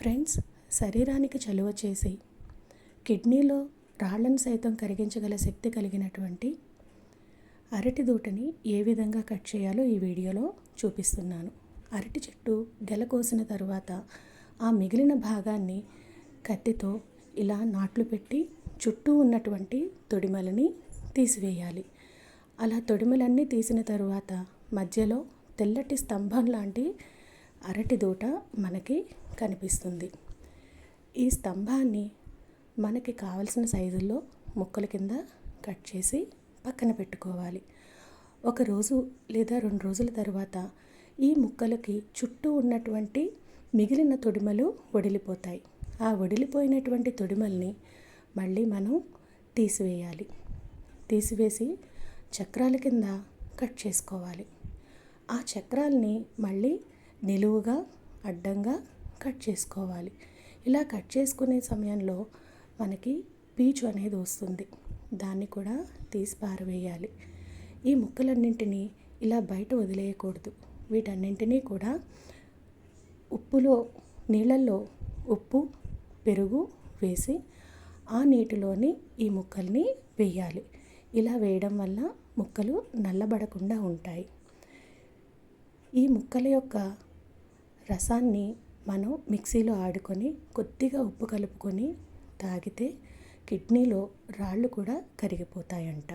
Friends శరీరానికి చలువ చేసి కిడ్నీలో రాళ్ళను సైతం కరిగించగల శక్తి కలిగినటువంటి అరటి దూటని ఏ విధంగా కట్ చేయాలో ఈ వీడియోలో చూపిస్తున్నాను. అరటి చెట్టు గెల కోసిన తర్వాత ఆ మిగిలిన భాగాన్ని కత్తితో ఇలా నాట్లు పెట్టి చుట్టూ ఉన్నటువంటి తొడిమలని తీసివేయాలి. అలా తొడిమలన్నీ తీసిన తరువాత మధ్యలో తెల్లటి స్తంభం లాంటి అరటి దూట మనకి కనిపిస్తుంది. ఈ స్తంభాన్ని మనకి కావలసిన సైజుల్లో ముక్కల కింద కట్ చేసి పక్కన పెట్టుకోవాలి. ఒక రోజు లేదా రెండు రోజుల తర్వాత ఈ ముక్కలకి చుట్టూ ఉన్నటువంటి మిగిలిన తొడిమలు వడిలిపోతాయి. ఆ వడిలిపోయినటువంటి తొడిమల్ని మళ్ళీ మనం తీసివేయాలి. తీసివేసి చక్రాల కింద కట్ చేసుకోవాలి. ఆ చక్రాల్ని మళ్ళీ నిలువుగా అడ్డంగా కట్ చేసుకోవాలి. ఇలా కట్ చేసుకునే సమయంలో మనకి పీచు అనేది వస్తుంది. దాన్ని కూడా తీసి పారవేయాలి. ఈ ముక్కలన్నింటినీ ఇలా బయట వదిలేయకూడదు. వీటన్నింటినీ కూడా ఉప్పులో నీళ్ళల్లో ఉప్పు పెరుగు వేసి ఆ నీటిలోని ఈ ముక్కల్ని వేయాలి. ఇలా వేయడం వల్ల ముక్కలు నల్లబడకుండా ఉంటాయి. ఈ ముక్కల యొక్క రసాన్ని మనం మిక్సీలో ఆడుకొని కొద్దిగా ఉప్పు కలుపుకొని తాగితే కిడ్నీలో రాళ్ళు కూడా కరిగిపోతాయంట.